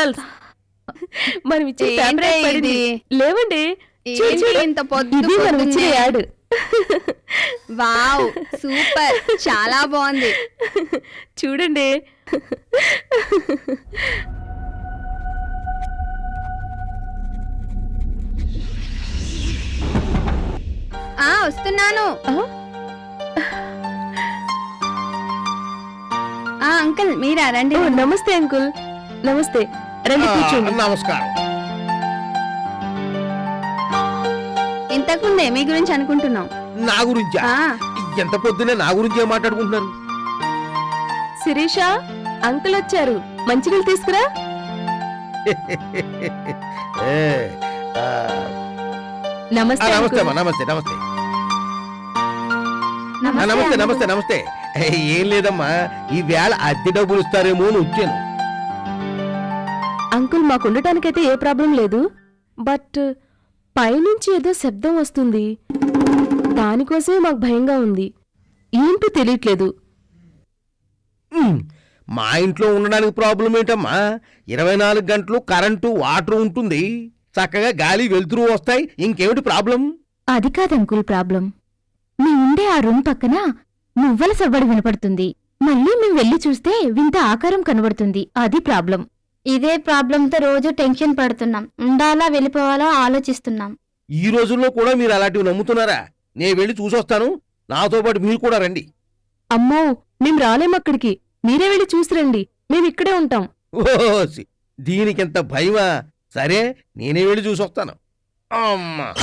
Girls మనం ఇచ్చే tablet పడింది. లేవండి. ఇంత పొద్దు మనం పొద్దున్నే? యాడ్. Wow super. చాలా బాగుంది. చూడండి. ఆ వస్తున్నాను. ఆ? అంకుల్ మీరా? రండి. నమస్తే అంకుల్. నమస్తే. రండి కూర్చోండి. నమస్కారం. ఇంతకుముందే మీ గురించి అనుకుంటున్నాం. నా గురించా? ఆ. ఎంత పొద్దునే నా గురించే మాట్లాడుకుంటున్నారు? శిరీష అంకుల్ వచ్చారు. మంచినీళ్ళు తీసుకురా. ఏ, ఆ, ఆ, నమస్తే నమస్తే అంకుల్. అమ్మా నమస్తే నమస్తే. ఆ, నమస్తే నమస్తే. నమస్తే నమస్తే. ఏ, ఏం లేదమ్మా. ఈ వేళ అద్దె డబ్బులు ఇస్తారేమో అని వచ్చాను. అంకుల్ మాకు ఉండటానికైతే ఏ ప్రాబ్లం లేదు. బట్ పైనుంచి ఏదో శబ్దం వస్తుంది. దానికోసమే మాకు భయంగా ఉంది. ఏంటో తెలియట్లేదు. మా ఇంట్లో ఉండడానికి ప్రాబ్లం ఏంటమ్మా? ఇరవై నాలుగు గంటలు కరెంటు వాటర్ ఉంటుంది. చక్కగా గాలి వెలుతురు వస్తాయి. ఇంకేమిటి ప్రాబ్లం? అది కాదు అంకుల్ ప్రాబ్లం. మీ ఉండే ఆ రూమ్ పక్కన మువ్వల సవ్వడి వినపడుతుంది. మళ్ళీ మేము వెళ్ళి చూస్తే వింత ఆకారం కనబడుతుంది. అది ప్రాబ్లం. ఇదే ప్రాబ్లంతో రోజు టెన్షన్ పడుతున్నాం. ఉండాలా వెళ్ళిపోవాలా ఆలోచిస్తున్నాం. ఈ రోజుల్లో కూడా మీరు అలాంటివి నమ్ముతున్నారా? నేను వెళ్ళి చూసొస్తాను. నాతో పాటు మీరు కూడా రండి. అమ్మో మేం రాలేం అక్కడికి. మీరే వెళ్ళి చూసిరండి. మేము ఇక్కడే ఉంటాం. ఓసి దీనికింత భయమా? సరే నేనే వెళ్ళి చూసొస్తాను. అమ్మా.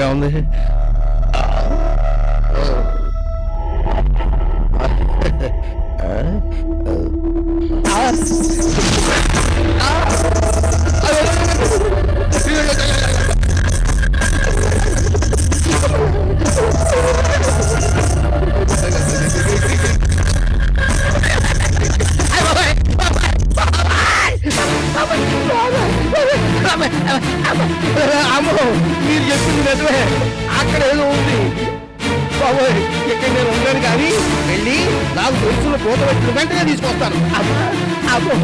చీకటిగా ఉంది అమ్మో మీరు చెప్పింది నిజమే. అక్కడ ఏదో ఉంది. బాబోయ్ ఇక్కడ నేను ఉన్నాను కానీ వెళ్ళి నాకు తెలుసున్న పూత వచ్చిన వెంటనే తీసుకొస్తాను. అమ్మో.